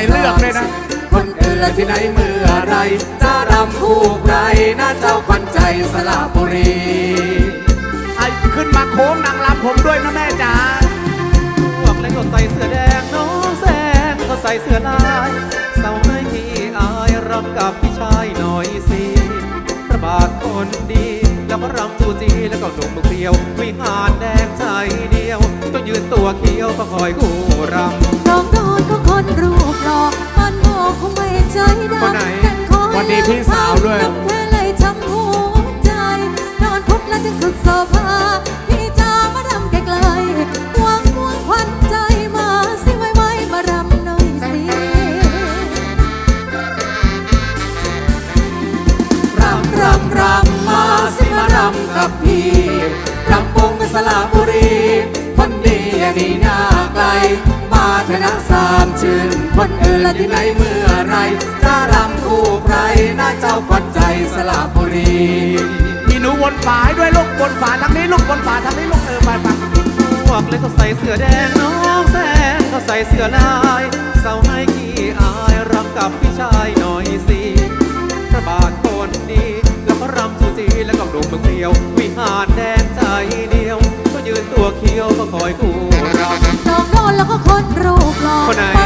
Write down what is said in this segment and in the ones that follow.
ส่เลือกเลยนะ คนอื่นละที่ไหนเมื่อไรจะรำคู่ใครนะเจ้าขวัญใจสระบุรีไอ้ขึ้นมาโค้งนางรำผมด้วยนะแม่จ๋าพวกเล็กก็ใส่เสื้อแดงน้องแซงก็ใส่เสื้อลายสาวให้พี่อายรำกับพี่ชายหน่อยสิพระบาทคนดีแล้วก็รำจูจีแล้วก็หนุ่มเปรียววิหารแดงใจเดียวต้องยืนตัวเขียวก็คอยกู้รำ พี่สาวด้วยทำแค่เลยทำหัวใจ นอนพบแล้วจึงสุดโซฟาพี่จ้ามาดำไกลๆหวังหวงควันใจมาสิไว้ไว้มารำหน่อยสิรำรำรำมาสิมารำกับพี่ ชื่นคนอื่นละที่ไหนเมื่อไรจะรำคู่ใครนะเจ้าขวัญใจสระบุรีมีหนูวนฝาให้ด้วยลูกวนฝาทางนี้ลูกวนฝาทางนี้ลูกเออไปไปพวกเล็กก็ใส่เสื้อแดงน้องแซงก็ใส่เสื้อลายสาวให้ขี้อายรำกับพี่ชายหน่อยสิพระบาทคนดีแล้วก็รำจูจีแล้วก็ดุมเมืองเปรียว วิหารแดงใจเดียว ก็ยืนตัวเขียวก็คอยกู้รำ น้องโดนแล้วก็คนรูปหล่อคนไหน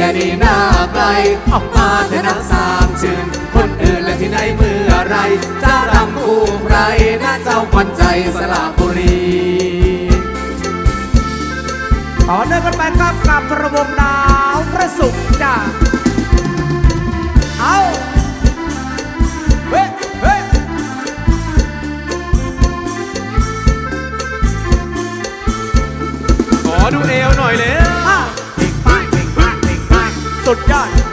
อย่าดีหน้าไกลออกมาเถอะนะสามชื่นคนอื่นและที่ไหนเมื่อไร จะรำคู่ใครนะเจ้าขวัญใจสระบุรีต่อเนื่องกันไปครับกับระวงดาวพระศุกร์จ้าเอาเฮ้ยเฮ้ยขอดูเอวหน่อยเลย สุดยอด